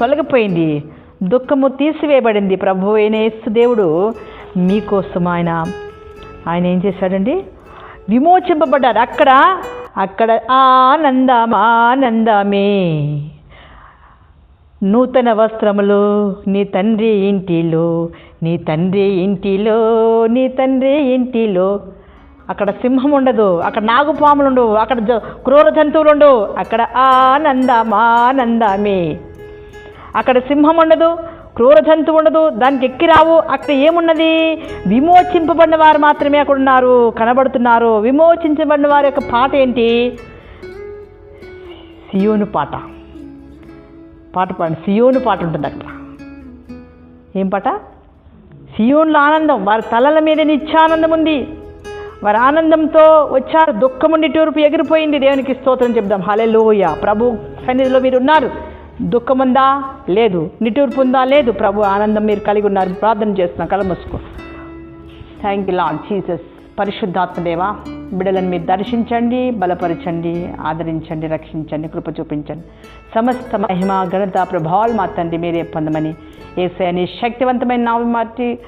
తొలగిపోయింది. దుఃఖము తీసివేయబడింది. ప్రభు అయిన దేవుడు మీకోసం ఆయన ఆయన ఏం చేశాడండి? విమోచింపబడ్డారు అక్కడ అక్కడ ఆనందం ఆనందమే నూతన వస్త్రములు నీ తండ్రి ఇంటిలో నీ తండ్రి ఇంటిలో నీ తండ్రి ఇంటిలో. అక్కడ సింహం ఉండదు అక్కడ నాగుపాములు ఉండవు అక్కడ జ- క్రూర జంతువులు ఉండవు. అక్కడ ఆనందం ఆనందమే అక్కడ సింహం ఉండదు క్రూర జంతువు ఉండదు దానికి ఎక్కి రావు అక్కడ ఏమున్నది? విమోచింపబడిన వారు మాత్రమే అక్కడ ఉన్నారు కనబడుతున్నారు. విమోచించబడిన వారి యొక్క పాట ఏంటి? సియోను పాట. పాట పాడండి. సియోను పాట ఉంటుంది అక్కడ. ఏం పాట? సియోన్లో ఆనందం. వారి తలల మీద నిత్యానందం ఉంది. వారి ఆనందంతో వచ్చారు. దుఃఖముండి టూర్పు ఎగిరిపోయింది. దేవునికి స్తోత్రం చెప్దాం హలే ప్రభు సన్నిధిలో మీరు ఉన్నారు. దుఃఖముందా? లేదు. నిటూర్పు ఉందా లేదు. ప్రభు ఆనందం మీరు కలిగి ఉన్నారు. ప్రార్థన చేస్తున్నాం. కల మూసుకో. థ్యాంక్ యూ లాడ్ జీసస్ పరిశుద్ధాత్మదేవా బిడ్డలను మీరు దర్శించండి బలపరచండి ఆదరించండి రక్షించండి కృప చూపించండి. సమస్త మహిమ ఘనత ప్రభావాలు మా తండ్రి మీరే పొందమని. ఏసే నీ శక్తివంతమైన నావి మార్చి